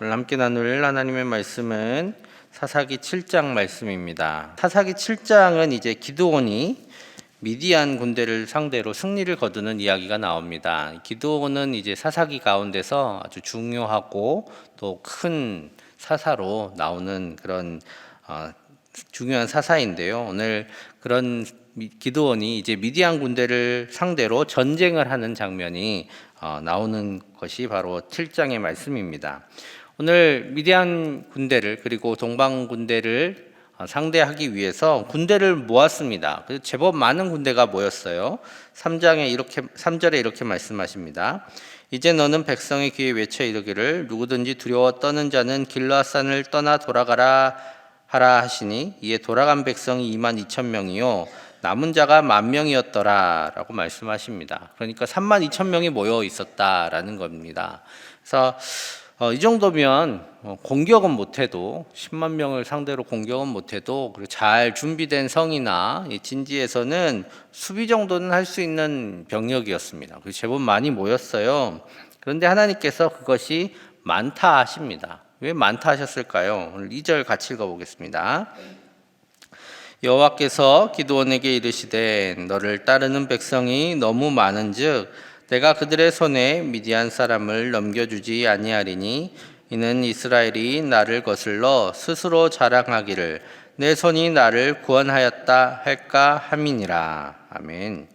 오늘 함께 나눌 하나님의 말씀은 사사기 7장 말씀입니다. 사사기 7장은 이제 기드온이 미디안 군대를 상대로 승리를 거두는 이야기가 나옵니다. 기드온은 이제 사사기 가운데서 아주 중요하고 또 큰 사사로 나오는 그런 어, 중요한 사사인데요. 오늘 그런 미- 기드온이 이제 미디안 군대를 상대로 전쟁을 하는 장면이 어, 나오는 것이 바로 7장의 말씀입니다. 오늘 미디안 군대를 그리고 동방 군대를 어, 상대하기 위해서 군대를 모았습니다. 그래서 제법 많은 군대가 모였어요. 3장에 이렇게 3절에 이렇게 말씀하십니다. 이제 너는 백성의 귀에 외쳐 이르기를 누구든지 두려워 떠는 자는 길라산을 떠나 돌아가라 하라 하시니 이에 돌아간 백성이 2만 2천 명이요 남은 자가 만 명이었더라라고 말씀하십니다. 그러니까 3만 2천 명이 모여 있었다라는 겁니다. 그래서 어, 이 정도면 어, 공격은 못해도 10만 명을 상대로 공격은 못해도 그리고 잘 준비된 성이나 이 진지에서는 수비 정도는 할 수 있는 병력이었습니다. 제법 많이 모였어요. 그런데 하나님께서 그것이 많다 하십니다. 왜 많다 하셨을까요? 오늘 2절 같이 읽어보겠습니다. 여호와께서 기드온에게 이르시되 너를 따르는 백성이 너무 많은즉 내가 그들의 손에 미디안 사람을 넘겨주지 아니하리니 이는 이스라엘이 나를 거슬러 스스로 자랑하기를 내 손이 나를 구원하였다 할까 함이니라 아멘.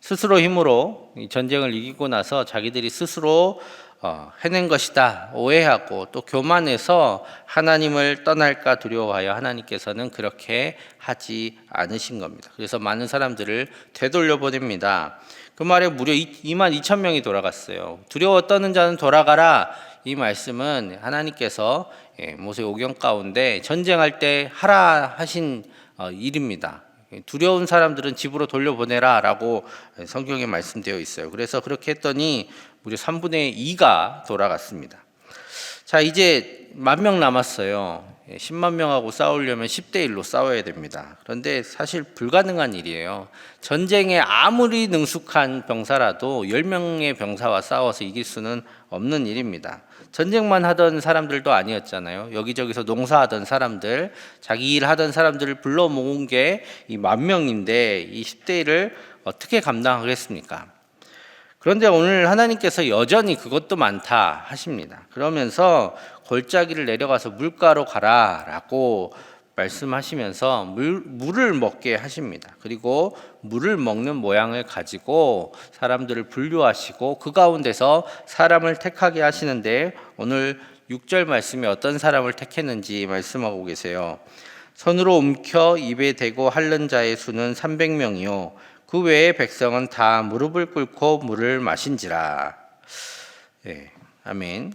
스스로 힘으로 이 전쟁을 이기고 나서 자기들이 스스로 어, 해낸 것이다 오해하고 또 교만해서 하나님을 떠날까 두려워하여 하나님께서는 그렇게 하지 않으신 겁니다. 그래서 많은 사람들을 되돌려 보냅니다. 그 말에 무려 2만 2천 명이 돌아갔어요. 두려워 떠는 자는 돌아가라. 이 말씀은 하나님께서 예, 모세 오경 가운데 전쟁할 때 하라 하신 어, 일입니다. 두려운 사람들은 집으로 돌려보내라 라고 성경에 말씀되어 있어요. 그래서 그렇게 했더니 무려 3분의 2가 돌아갔습니다. 자, 이제 만 명 남았어요. 10만 명하고 싸우려면 10대 1로 싸워야 됩니다. 그런데 사실 불가능한 일이에요. 전쟁에 아무리 능숙한 병사라도 10명의 병사와 싸워서 이길 수는 없는 일입니다. 전쟁만 하던 사람들도 아니었잖아요. 여기저기서 농사하던 사람들, 자기 일 하던 사람들을 불러 모은 게 이 만 명인데 이 10대 1을 어떻게 감당하겠습니까? 그런데 오늘 하나님께서 여전히 그것도 많다 하십니다. 그러면서 골짜기를 내려가서 물가로 가라 라고 말씀하시면서 물, 물을 먹게 하십니다. 그리고 물을 먹는 모양을 가지고 사람들을 분류하시고 그 가운데서 사람을 택하게 하시는데 오늘 6절 말씀이 어떤 사람을 택했는지 말씀하고 계세요. 손으로 움켜 입에 대고 핥는 자의 수는 300명이요. 그 외의 백성은 다 무릎을 꿇고 물을 마신지라. 예, 아멘.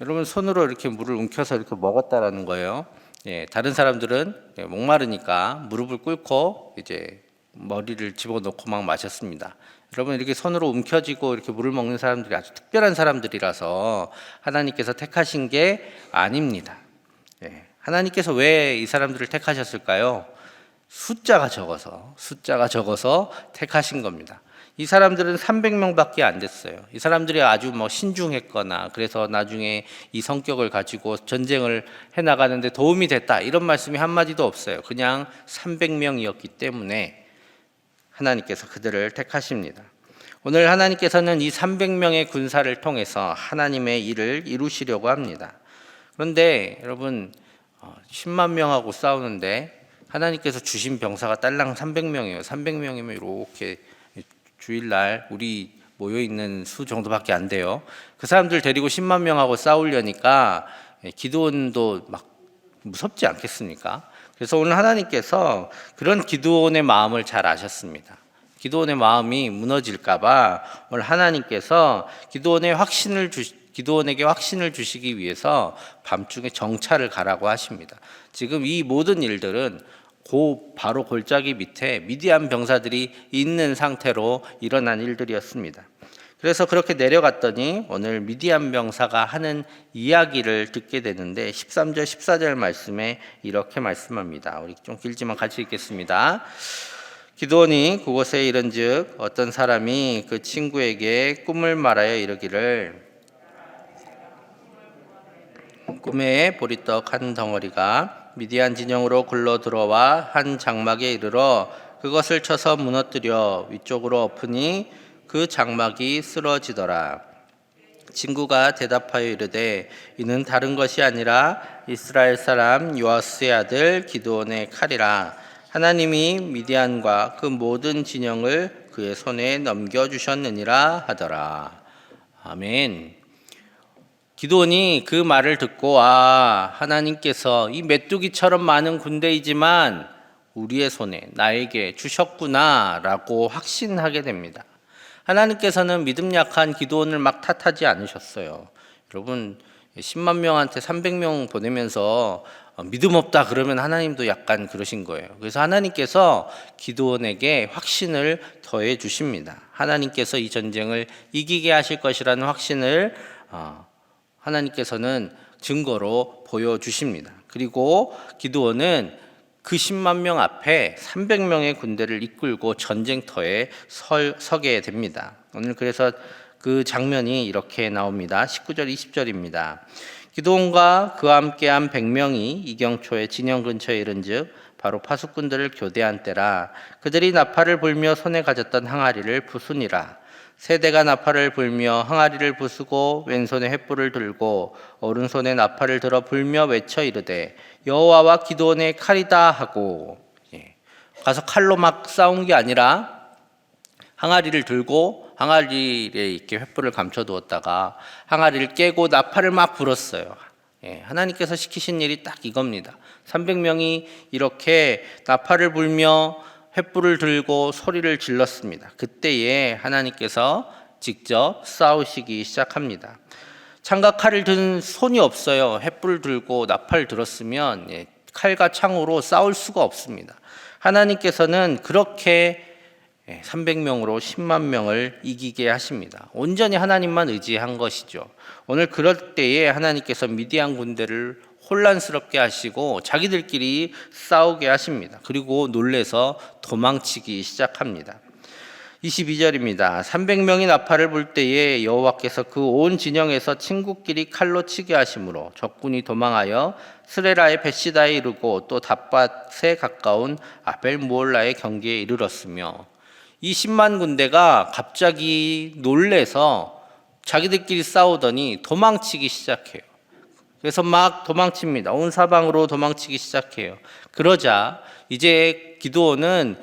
여러분 손으로 이렇게 물을 움켜서 이렇게 먹었다라는 거예요. 예, 다른 사람들은 예, 목마르니까 무릎을 꿇고 이제 머리를 집어넣고 막 마셨습니다. 여러분 이렇게 손으로 움켜쥐고 이렇게 물을 먹는 사람들이 아주 특별한 사람들이라서 하나님께서 택하신 게 아닙니다. 예, 하나님께서 왜 이 사람들을 택하셨을까요? 숫자가 적어서 숫자가 적어서 택하신 겁니다. 이 사람들은 300명밖에 안 됐어요. 이 사람들이 아주 뭐 신중했거나 그래서 나중에 이 성격을 가지고 전쟁을 해 나가는데 도움이 됐다 이런 말씀이 한 마디도 없어요. 그냥 300명이었기 때문에 하나님께서 그들을 택하십니다. 오늘 하나님께서는 이 300명의 군사를 통해서 하나님의 일을 이루시려고 합니다. 그런데 여러분 어, 10만 명하고 싸우는데 하나님께서 주신 병사가 딸랑 300명이에요. 300명이면 이렇게 주일날 우리 모여 있는 수 정도밖에 안 돼요. 그 사람들 데리고 10만 명하고 싸우려니까 기도원도 막 무섭지 않겠습니까? 그래서 오늘 하나님께서 그런 기도원의 마음을 잘 아셨습니다. 기도원의 마음이 무너질까봐 오늘 하나님께서 기도원의 확신을 주 기도원에게 확신을 주시기 위해서 밤중에 정찰을 가라고 하십니다. 지금 이 모든 일들은 고 바로 골짜기 밑에 미디안 병사들이 있는 상태로 일어난 일들이었습니다. 그래서 그렇게 내려갔더니 오늘 미디안 병사가 하는 이야기를 듣게 되는데 13절 14절 말씀에 이렇게 말씀합니다. 우리 좀 길지만 같이 읽겠습니다. 기도원이 그곳에 이른즉 어떤 사람이 그 친구에게 꿈을 말하여 이르기를 꿈에 보리떡 한 덩어리가 미디안 진영으로 굴러 들어와 한 장막에 이르러 그것을 쳐서 무너뜨려 위쪽으로 엎으니 그 장막이 쓰러지더라. 친구가 대답하여 이르되 이는 다른 것이 아니라 이스라엘 사람 요아스의 아들 기드온의 칼이라 하나님이 미디안과 그 모든 진영을 그의 손에 넘겨 주셨느니라 하더라. 아멘. 기도원이 그 말을 듣고 아 하나님께서 이 메뚜기처럼 많은 군대이지만 우리의 손에 나에게 주셨구나라고 확신하게 됩니다. 하나님께서는 믿음 약한 기도원을 막 탓하지 않으셨어요. 여러분 10만 명한테 300명 보내면서 어, 믿음 없다 그러면 하나님도 약간 그러신 거예요. 그래서 하나님께서 기도원에게 확신을 더해 주십니다. 하나님께서 이 전쟁을 이기게 하실 것이라는 확신을 어, 하나님께서는 증거로 보여주십니다. 그리고 기도원은 그 10만 명 앞에 300명의 군대를 이끌고 전쟁터에 설, 서게 됩니다. 오늘 그래서 그 장면이 이렇게 나옵니다. 19절, 20절입니다. 기도원과 그와 함께한 100명이 이경초의 진영 근처에 이른즉 바로 파수꾼들을 교대한 때라 그들이 나팔을 불며 손에 가졌던 항아리를 부수니라 세대가 나팔을 불며 항아리를 부수고 왼손에 횃불을 들고 오른손에 나팔을 들어 불며 외쳐 이르되 여호와와 기도원의 칼이다 하고 예. 가서 칼로 막 싸운 게 아니라 항아리를 들고 항아리에 이렇게 횃불을 감춰 두었다가 항아리를 깨고 나팔을 막 불었어요. 예, 하나님께서 시키신 일이 딱 이겁니다. 300명이 이렇게 나팔을 불며 횃불을 들고 소리를 질렀습니다. 그때에 하나님께서 직접 싸우시기 시작합니다. 창과 칼을 든 손이 없어요. 횃불을 들고 나팔 들었으면 예, 칼과 창으로 싸울 수가 없습니다. 하나님께서는 그렇게 300명으로 10만 명을 이기게 하십니다. 온전히 하나님만 의지한 것이죠. 오늘 그럴 때에 하나님께서 미디안 군대를 혼란스럽게 하시고 자기들끼리 싸우게 하십니다. 그리고 놀래서 도망치기 시작합니다. 22절입니다. 300명이 나팔을 불 때에 여호와께서 그 온 진영에서 친구끼리 칼로 치게 하심으로 적군이 도망하여 스레라의 베시다에 이르고 또 답밭에 가까운 아벨 무올라의 경계에 이르렀으며 이 10만 군대가 갑자기 놀래서 자기들끼리 싸우더니 도망치기 시작해요. 그래서 막 도망칩니다. 온 사방으로 도망치기 시작해요. 그러자 이제 기도원은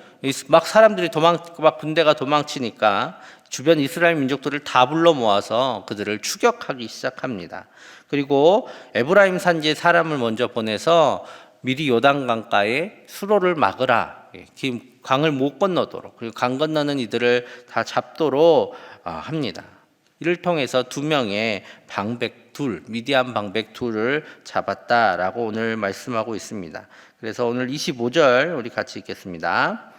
막 사람들이 도망 막 군대가 도망치니까 주변 이스라엘 민족들을 다 불러 모아서 그들을 추격하기 시작합니다. 그리고 에브라임 산지에 사람을 먼저 보내서 미리 요단 강가에 수로를 막으라. 예, 강을 못 건너도록 그리고 강 건너는 이들을 다 잡도록 아, 합니다. 이를 통해서 두 명의 방백 둘, 미디안 방백 둘을 잡았다라고 오늘 말씀하고 있습니다. 그래서 오늘 25절 우리 같이 읽겠습니다.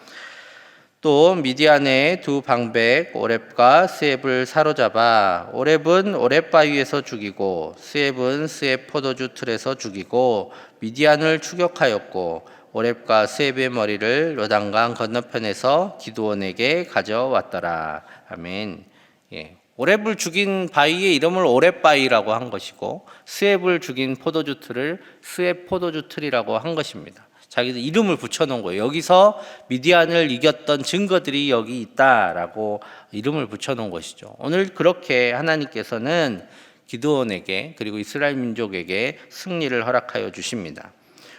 또 미디안의 두 방백 오렙과 스앱을 사로잡아 오렙은 오렙 바위에서 죽이고 스앱은 스앱 포도주 틀에서 죽이고 미디안을 추격하였고 오렙과 스앱의 머리를 요단강 건너편에서 기도원에게 가져왔더라. 아멘. 예. 오렙을 죽인 바위의 이름을 오렙 바위라고 한 것이고 스앱을 죽인 포도주 틀을 스앱 포도주 틀이라고 한 것입니다. 자기들 이름을 붙여놓은 거예요. 여기서 미디안을 이겼던 증거들이 여기 있다라고 이름을 붙여놓은 것이죠. 오늘 그렇게 하나님께서는 기도원에게 그리고 이스라엘 민족에게 승리를 허락하여 주십니다.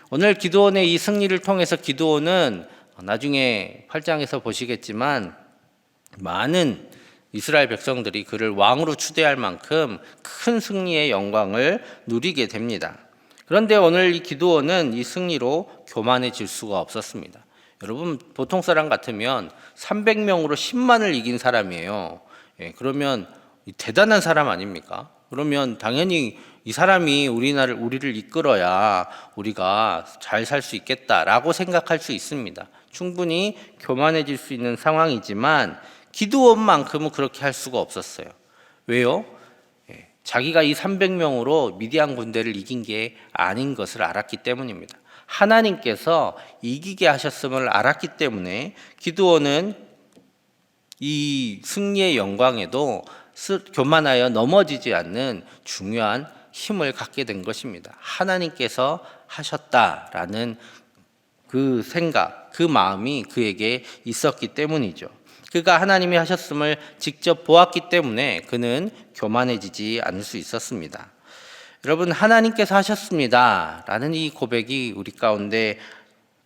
오늘 기도원의 이 승리를 통해서 기도원은 나중에 8장에서 보시겠지만 많은 이스라엘 백성들이 그를 왕으로 추대할 만큼 큰 승리의 영광을 누리게 됩니다. 그런데 오늘 이 기도원은 이 승리로 교만해질 수가 없었습니다. 여러분 보통 사람 같으면 300명으로 10만을 이긴 사람이에요. 예, 그러면 대단한 사람 아닙니까? 그러면 당연히 이 사람이 우리나를 우리를 이끌어야 우리가 잘 살 수 있겠다라고 생각할 수 있습니다. 충분히 교만해질 수 있는 상황이지만 기도원만큼은 그렇게 할 수가 없었어요. 왜요? 예, 자기가 이 300명으로 미디안 군대를 이긴 게 아닌 것을 알았기 때문입니다. 하나님께서 이기게 하셨음을 알았기 때문에 기도원은 이 승리의 영광에도 교만하여 넘어지지 않는 중요한 힘을 갖게 된 것입니다. 하나님께서 하셨다라는 그 생각, 그 마음이 그에게 있었기 때문이죠. 그가 하나님이 하셨음을 직접 보았기 때문에 그는 교만해지지 않을 수 있었습니다. 여러분, 하나님께서 하셨습니다. 라는 이 고백이 우리 가운데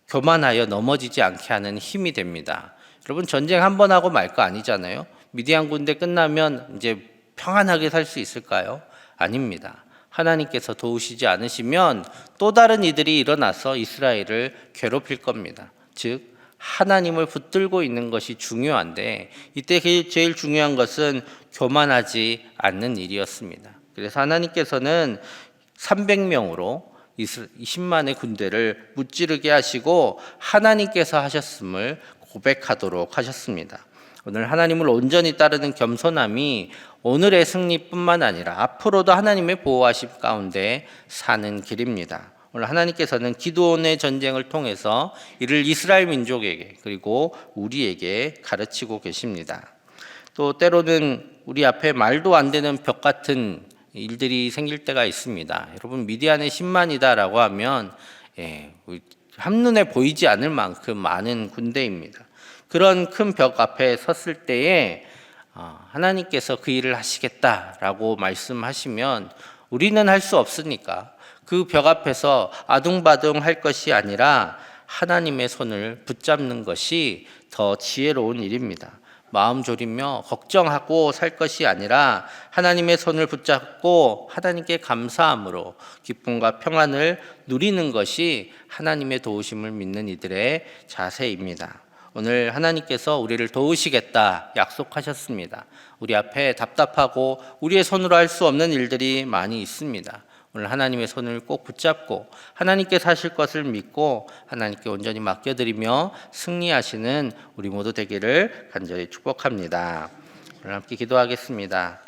교만하여 넘어지지 않게 하는 힘이 됩니다. 여러분, 전쟁 한 번 하고 말 거 아니잖아요. 미디안 군대 끝나면 이제 평안하게 살 수 있을까요? 아닙니다. 하나님께서 도우시지 않으시면 또 다른 이들이 일어나서 이스라엘을 괴롭힐 겁니다. 즉, 하나님을 붙들고 있는 것이 중요한데 이때 제일 중요한 것은 교만하지 않는 일이었습니다. 그래서 하나님께서는 300명으로 20만의 군대를 무찌르게 하시고 하나님께서 하셨음을 고백하도록 하셨습니다. 오늘 하나님을 온전히 따르는 겸손함이 오늘의 승리뿐만 아니라 앞으로도 하나님의 보호하심 가운데 사는 길입니다. 오늘 하나님께서는 기도원의 전쟁을 통해서 이를 이스라엘 민족에게 그리고 우리에게 가르치고 계십니다. 또 때로는 우리 앞에 말도 안 되는 벽 같은 일들이 생길 때가 있습니다. 여러분 미디안의 10만이다라고 하면 예, 한눈에 보이지 않을 만큼 많은 군대입니다. 그런 큰 벽 앞에 섰을 때에 어, 하나님께서 그 일을 하시겠다라고 말씀하시면 우리는 할 수 없으니까 그 벽 앞에서 아둥바둥 할 것이 아니라 하나님의 손을 붙잡는 것이 더 지혜로운 일입니다. 마음 졸이며 걱정하고 살 것이 아니라 하나님의 손을 붙잡고 하나님께 감사함으로 기쁨과 평안을 누리는 것이 하나님의 도우심을 믿는 이들의 자세입니다. 오늘 하나님께서 우리를 도우시겠다 약속하셨습니다. 우리 앞에 답답하고 우리의 손으로 할 수 없는 일들이 많이 있습니다. 오늘 하나님의 손을 꼭 붙잡고 하나님께 사실 것을 믿고 하나님께 온전히 맡겨드리며 승리하시는 우리 모두 되기를 간절히 축복합니다. 오늘 함께 기도하겠습니다.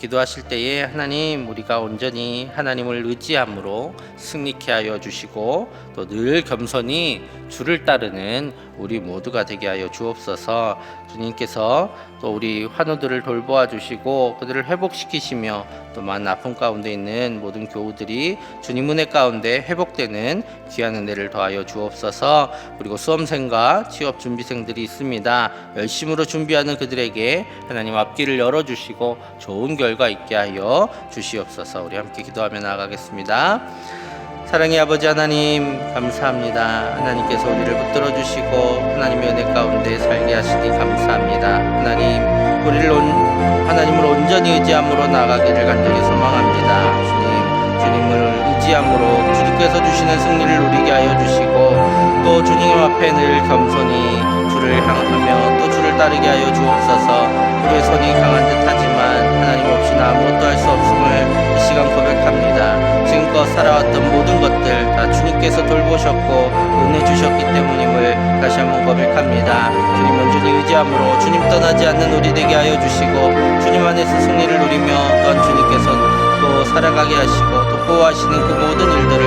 기도하실 때에 하나님 우리가 온전히 하나님을 의지함으로 승리케 하여 주시고 또 늘 겸손히 주를 따르는 우리 모두가 되게 하여 주옵소서. 주님께서 또 우리 환우들을 돌보아 주시고 그들을 회복시키시며 또 많은 아픔 가운데 있는 모든 교우들이 주님 은혜 가운데 회복되는 귀한 은혜를 더하여 주옵소서. 그리고 수험생과 취업 준비생들이 있습니다. 열심으로 준비하는 그들에게 하나님 앞길을 열어 주시고 좋은 결과 있게 하여 주시옵소서. 우리 함께 기도하며 나아가겠습니다. 사랑의 아버지 하나님 감사합니다. 하나님께서 우리를 붙들어 주시고 하나님의 은혜 가운데 살게 하시니 감사합니다. 하나님 우리를 온, 하나님을 온전히 의지함으로 나가기를 간절히 소망합니다. 주님 주님을 의지함으로 주님께서 주시는 승리를 누리게 하여 주시고 또 주님 앞에 늘 겸손히 주를 향하며 또 주를 따르게 하여 주옵소서. 우리의 손이 강한 듯하지만 주님께서 돌보셨고 은혜 주셨기 때문임을 다시 한번 고백합니다. 주님 온전히 의지함으로 주님 떠나지 않는 우리 되게 하여 주시고 주님 안에서 승리를 누리며 또한 주님께서 또 살아가게 하시고 또 보호하시는 그 모든 일들을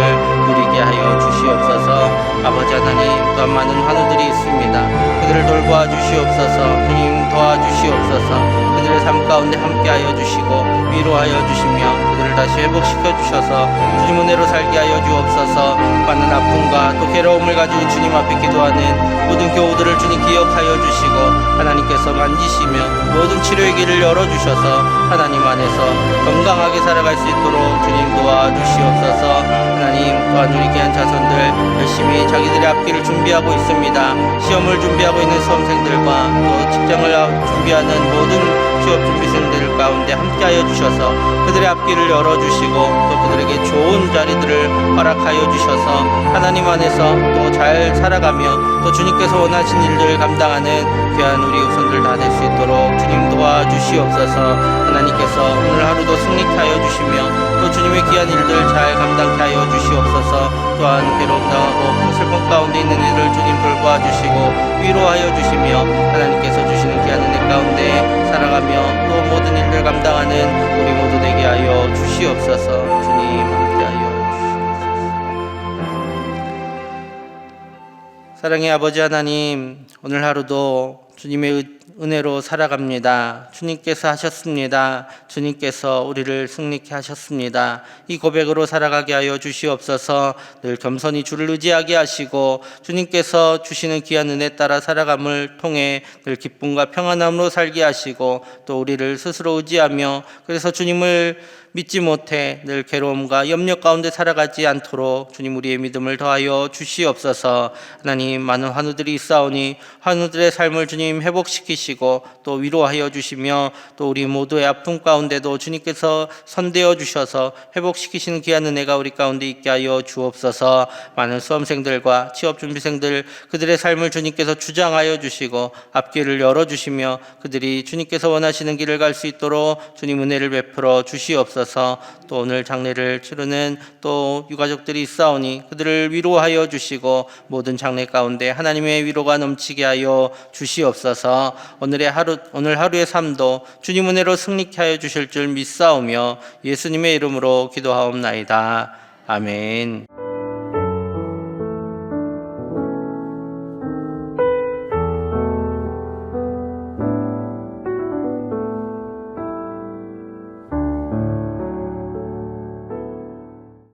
누리게 하여 주시옵소서 아버지 하나님 또한 많은 환우들이 있습니다. 그들을 돌보아 주시옵소서 주님 도와주시옵소서 그들의 삶 가운데 함께하여 주시고 위로하여 주시며 그들을 다시 회복시켜 주셔서 주님 은혜로 살게 하여 주옵소서. 많은 아픔과 또 괴로움을 가지고 주님 앞에 기도하는 모든 교우들을 주님 기억하여 주시고 하나님께서 만지시며 모든 치료의 길을 열어주셔서 하나님 안에서 건강하게 살아갈 수 있도록 주님 도와주시옵소서. 하나님 또한 우리 귀한 자손들 열심히 자기들의 앞길을 준비하고 있습니다. 시험을 준비하고 있는 수험생들과 또 직장을 준비하는 모든 취업 준비생들 가운데 함께하여 주셔서 그들의 앞길을 열어주시고 또 그들에게 좋은 자리들을 허락하여 주셔서 하나님 안에서 또 잘 살아가며 또 주님께서 원하신 일들을 감당하는 귀한 우리 후손들 다 될 수 있도록 주님 도와 주시옵소서. 하나님께서 오늘 하루도 승리케 하여 주시며 또 주님의 귀한 일들 잘 감당케 하여 주시옵소서. 또한 괴로움 당하고 슬픔 가운데 있는 이들을 주님 돌보아 주시고 위로하여 주시며 하나님께서 주시는 귀한 은혜 가운데 살아가며 또 모든 일들 감당하는 우리 모두 되게 하여 주시옵소서. 주님 주시옵소서. 사랑의 아버지 하나님 오늘 하루도 주님의 은혜로 살아갑니다. 주님께서 하셨습니다. 주님께서 우리를 승리케 하셨습니다. 이 고백으로 살아가게 하여 주시옵소서 늘 겸손히 주를 의지하게 하시고 주님께서 주시는 귀한 은혜 따라 살아감을 통해 늘 기쁨과 평안함으로 살게 하시고 또 우리를 스스로 의지하며 그래서 주님을 믿지 못해 늘 괴로움과 염려 가운데 살아가지 않도록 주님 우리의 믿음을 더하여 주시옵소서. 하나님 많은 환우들이 있사오니 환우들의 삶을 주님 회복시키시고 또 위로하여 주시며 또 우리 모두의 아픔 가운데도 주님께서 선대어 주셔서 회복시키시는 귀한 은혜가 우리 가운데 있게 하여 주옵소서. 많은 수험생들과 취업 준비생들 그들의 삶을 주님께서 주장하여 주시고 앞길을 열어 주시며 그들이 주님께서 원하시는 길을 갈 수 있도록 주님 은혜를 베풀어 주시옵소서 또 오늘 장례를 치르는 또 유가족들이 있사오니 그들을 위로하여 주시고 모든 장례 가운데 하나님의 위로가 넘치게 하여 주시옵소서 오늘의 하루 오늘 하루의 삶도 주님 은혜로 승리케 하여 주실 줄 믿사오며 예수님의 이름으로 기도하옵나이다 아멘.